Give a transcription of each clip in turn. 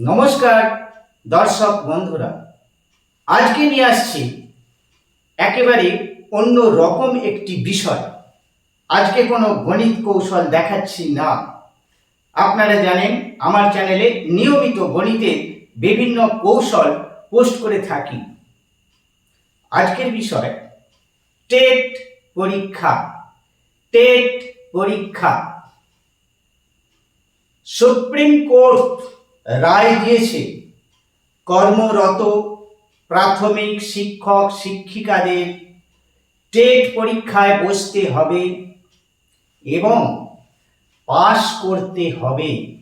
নমস্কার, দর্শক বন্ধুরা। আজকে নিয়ে আসছি একেবারে অন্য রকম একটি বিষয়। আজকে কোনো গণিত কৌশল দেখাচ্ছি না। আপনারা জানেন, আমার চ্যানেলে নিয়মিত গণিতের বিভিন্ন কৌশল পোস্ট করে থাকি। আজকের বিষয়, টেট পরীক্ষা। টেট পরীক্ষা। সুপ্রিম কোর্ট রায় দিয়েছে। কর্মরত প্রাথমিক শিক্ষক শিক্ষিকাদের টেট পরীক্ষায় বসতে হবে এবং পাশ করতে হবে।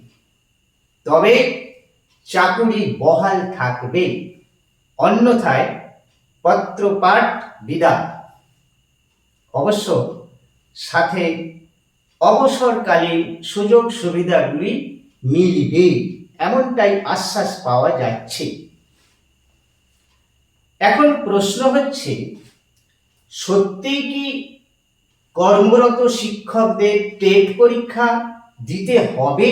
তবে চাকুরি বহাল থাকবে। অন্যথায় পত্রপাঠ বিদায়। অবশ্য সাথে অবসরকালীন সুযোগ সুবিধাগুলি মিলবে। এমনটাই আশ্বাস পাওয়া যাচ্ছে। এখন প্রশ্ন হচ্ছে সত্যি কি কর্মরত শিক্ষকদের টেট পরীক্ষা দিতে হবে?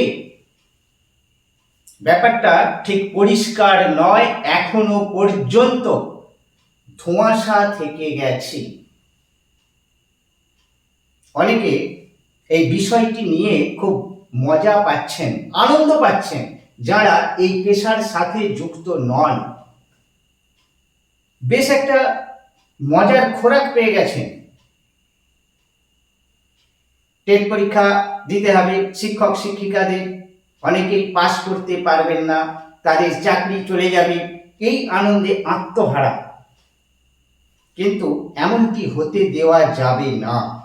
ব্যাপারটা ঠিক পরিষ্কার নয়, এখনও পর্যন্ত ধোঁয়াশা থেকে গেছে। অনেকে এই বিষয়টি নিয়ে খুব মজা পাচ্ছেন, আনন্দ পাচ্ছেন। যারা এই পেশার সাথে যুক্ত নন। বেশ একটা মজার খোরাক পেয়ে গেছেন। টেট পরীক্ষা দিতে হবে, শিক্ষক, শিক্ষিকাদের। অনেকেই পাস করতে পারবেন না, তাদের চাকরি চলে যাবে, এই আনন্দে আত্মহারা। কিন্তু এমনটি হতে দেওয়া যাবে না।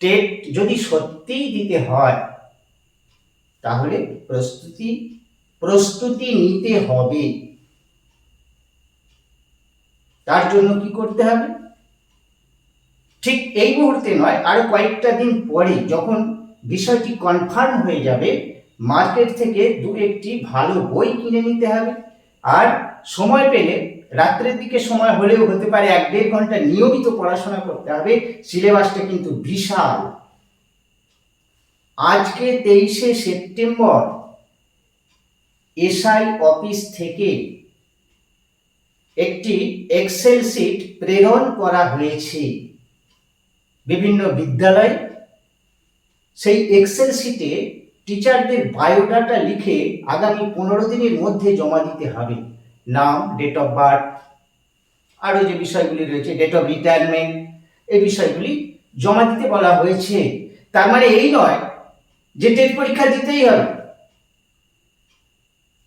টেট যদি সত্যিই দিতে হয় তাহলে প্রস্তুতি প্রস্তুতি নিতে হবে। তার জন্য কি করতে হবে? ঠিক এই মুহূর্তে নয়, আরও কয়েকটা দিন পরে যখন বিষয়টি কনফার্ম হয়ে যাবে মার্কেট থেকে দু একটি ভালো বই কিনে নিতে হবে। আর সময় পেলে, রাত্রের দিকে সময় হলেও হতে পারে এক দেড় ঘণ্টা নিয়মিত পড়াশোনা করতে হবে। সিলেবাসটা কিন্তু বিশাল। আজকে তেইশে সেপ্টেম্বর এসআই অফিস থেকে একটি এক্সেল শিট প্রেরণ করা হয়েছে। বিভিন্ন বিদ্যালয় সেই এক্সেল শিটে টিচারদের বায়োডাটা লিখে আগামী পনেরো দিনের মধ্যে জমা দিতে হবে। নাম ডেট অফ বার্থ আরও যে বিষয়গুলি রয়েছে ডেট অফ রিটায়ারমেন্ট এই বিষয়গুলি জমা দিতে বলা হয়েছে। তার মানে এই নয় যে টেট পরীক্ষা দিতেই হবে।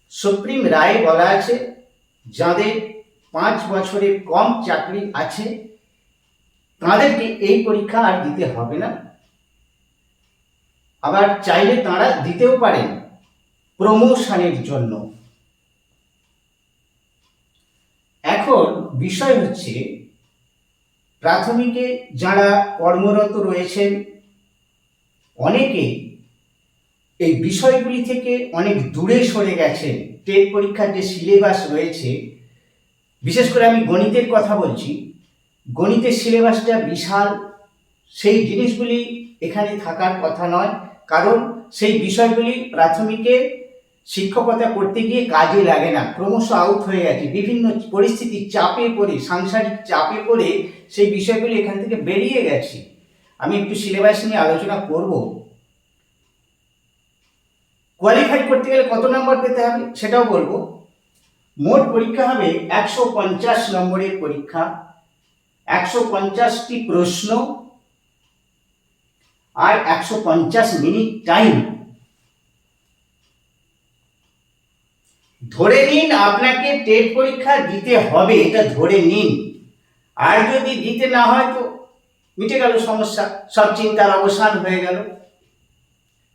সুপ্রিম রায় বলা আছে, যাদের পাঁচ বছরে কম চাকরি আছে, তাদেরকে এই পরীক্ষা আর দিতে হবে না। আবার চাইলে তারা দিতেও পারেন প্রমোশনের জন্য। এখন বিষয় হচ্ছে, প্রাথমিকে যারা কর্মরত রয়েছেন অনেকে এই বিষয়গুলি থেকে অনেক দূরে সরে গেছেন টেট পরীক্ষার যে সিলেবাস রয়েছে, বিশেষ করে আমি গণিতের কথা বলছি, গণিতের সিলেবাসটা বিশাল। সেই জিনিসগুলি এখানে থাকার কথা নয়, কারণ সেই বিষয়গুলি প্রাথমিকে শিক্ষকতা করতে গিয়ে কাজে লাগে না, ক্রমশ আউট হয়ে গেছে। বিভিন্ন পরিস্থিতি চাপে পড়ে, সাংসারিক চাপে পড়ে সেই বিষয়গুলি এখান থেকে বেরিয়ে গেছে। আমি একটু সিলেবাস নিয়ে আলোচনা করব। কোয়ালিফাই করতে গেলে কত নম্বর পেতে হবে সেটাও বলব। মোট পরীক্ষা হবে একশো পঞ্চাশ নম্বরের পরীক্ষা। একশো পঞ্চাশটি প্রশ্ন আর একশো পঞ্চাশ মিনিট টাইম ধরে নিন আপনাকে টেট পরীক্ষা দিতে হবে, এটা ধরে নিন। আর যদি দিতে না হয় তো মিটে গেল সমস্যা, সব চিন্তার অবসান হয়ে গেল।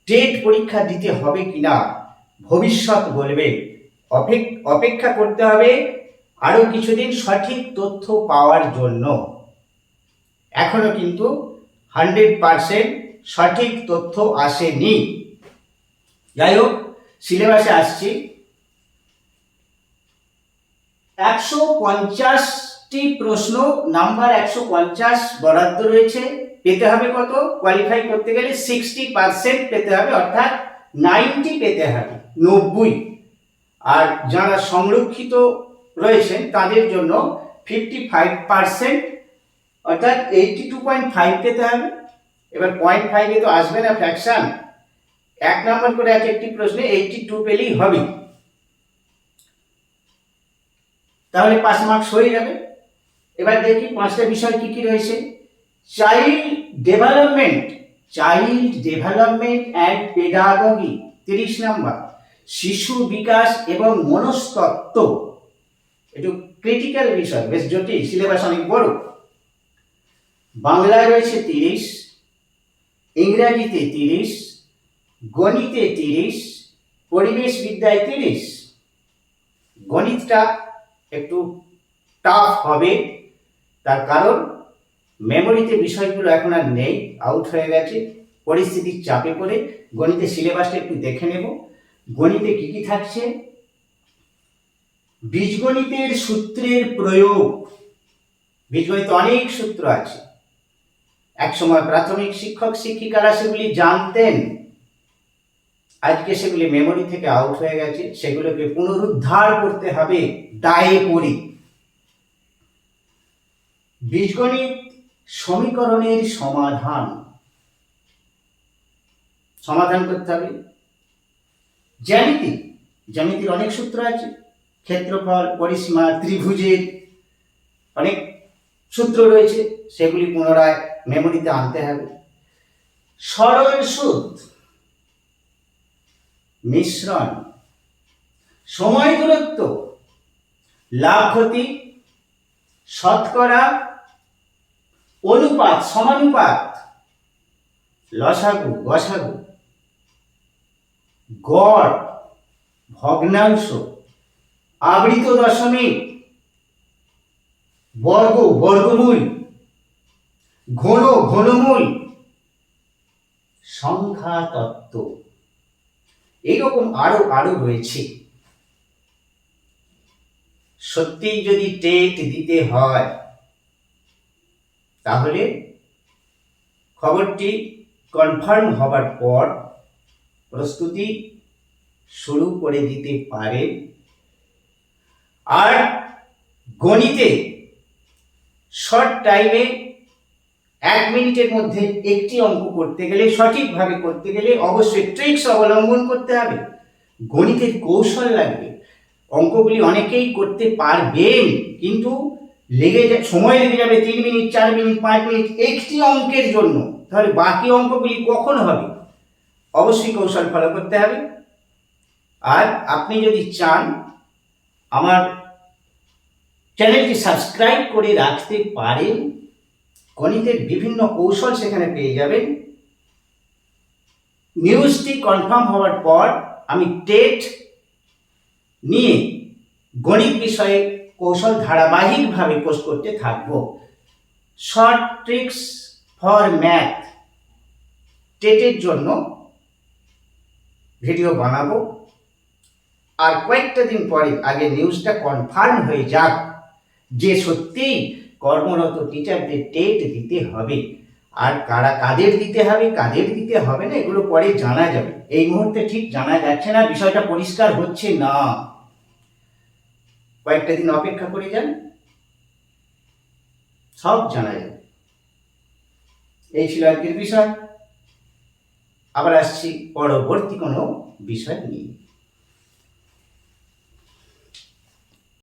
টেট পরীক্ষা দিতে হবে কিনা? ভবিষ্যৎ বলবে। অপেক- অপেক্ষা করতে হবে আরও কিছুদিন সঠিক তথ্য পাওয়ার জন্য। এখনও কিন্তু হান্ড্রেড পারসেন্ট সঠিক তথ্য আসেনি। যাই হোক, সিলেবাসে আসছি। একশো পঞ্চাশটি প্রশ্ন, নাম্বার একশো পঞ্চাশ বরাদ্দ রয়েছে। পেতে হবে কত? কোয়ালিফাই করতে গেলে সিক্সটি পার্সেন্ট পেতে হবে, অর্থাৎ নাইনটি পেতে হবে, নব্বই। আর যারা সংরক্ষিত রয়েছেন, তাদের জন্য ফিফটি ফাইভ পার্সেন্ট অর্থাৎ এইটটি টু পয়েন্ট ফাইভ পেতে হবে। এবার পয়েন্ট ফাইভে তো আসবে না ফ্র্যাকশন এক নম্বর করে এক একটি প্রশ্নে এইটটি টু পেলেই হবে। তাহলে পাঁচ মার্কস হয়ে যাবে এবার দেখি পাঁচটা বিষয় কি কি রয়েছে। Child development child development and pedagogy তিরিশ নাম্বার। শিশু বিকাশ এবং মনস্তত্ত্ব। একটু ক্রিটিক্যাল বিষয়, বেশ জটিল সিলেবাস অনেক বড়। বাংলায় রয়েছে তিরিশ, ইংরাজিতে তিরিশ, গণিতে তিরিশ, পরিবেশ বিদ্যায় তিরিশ। গণিতটা একটু টাফ হবে, তার কারণ মেমোরিতে বিষয়গুলো এখন আর নেই আউট হয়ে গেছে। পরিস্থিতির চাপে পড়ে গণিতের সিলেবাসটা একটু দেখে নেব। গণিতে কি কি থাকছে? বীজগণিতের সূত্রের প্রয়োগ। বীজগণিতে অনেক সূত্র আছে। একসময় প্রাথমিক শিক্ষক শিক্ষিকারা সেগুলি জানতেন। আজকে সেগুলি মেমোরি থেকে আউট হয়ে গেছে। সেগুলোকে পুনরুদ্ধার করতে হবে দায়ে পড়ি। বীজগণিত সমীকরণের সমাধান। সমাধান করতে হবে। জ্যামিতি, জ্যামিতির অনেক সূত্র আছে। ক্ষেত্রফল, পরিসীমা, ত্রিভুজের অনেক সূত্র রয়েছে। সেগুলি পুনরায় মেমোরিতে আনতে হবে। সরল সুদ মিশ্রণ, সময় দূরত্ব, লাভ ক্ষতি, শতকরা অনুপাত সমানুপাত। লসাগু, গসাগু। গড়, ভগ্নাংশ। আবৃত দশমিক। বর্গ, বর্গমূল। ঘন, ঘনমূল। সংখ্যা তত্ত্ব এইরকম আরও আরও রয়েছে। সত্যি যদি টেট দিতে হয় তাহলে খবরটি কনফার্ম হবার পর প্রস্তুতি শুরু করে দিতে পারে। আর গণিতে শর্ট টাইমে এক মিনিটের মধ্যে একটি অঙ্ক করতে গেলে, সঠিকভাবে করতে গেলে অবশ্যই ট্রিক্স অবলম্বন করতে হবে। গণিতের কৌশল লাগবে। অঙ্কগুলি অনেকেই করতে পারবেন, কিন্তু লেগে সময় লেগে যাবে তিন মিনিট, চার মিনিট, পাঁচ মিনিট, একটি অঙ্কের জন্য। তাহলে বাকি অঙ্কগুলি কখন হবে? অবশ্যই কৌশল ফলো করতে হবে। আর আপনি যদি চান আমার চ্যানেলটি সাবস্ক্রাইব করে রাখতে পারেন, গণিতের বিভিন্ন কৌশল সেখানে পেয়ে যাবেন। নিউজটি কনফার্ম হওয়ার পর আমি টেট নিয়ে গণিত বিষয়ে কৌশল ধারাবাহিকভাবে পোস্ট করতে থাকব। শর্ট ট্রিক্স ফর ম্যাথ টেটের জন্য ভিডিও বানাবো। আর কয়েকটা দিন পরে আগে নিউজটা কনফার্ম হয়ে যাক যে সত্যিই কর্মরত টিচারদের টেট দিতে হবে। আর কারা কাদের দিতে হবে, কাদের দিতে হবে না, এগুলো পরে জানা যাবে। এই মুহূর্তে ঠিক জানা যাচ্ছে না, বিষয়টা পরিষ্কার হচ্ছে না। কয়েকটা দিন অপেক্ষা করে যান। সব জানা যাবে। এই ছিল আজকের বিষয়। আবার আসছি পরবর্তী কোনো বিষয় নিয়ে।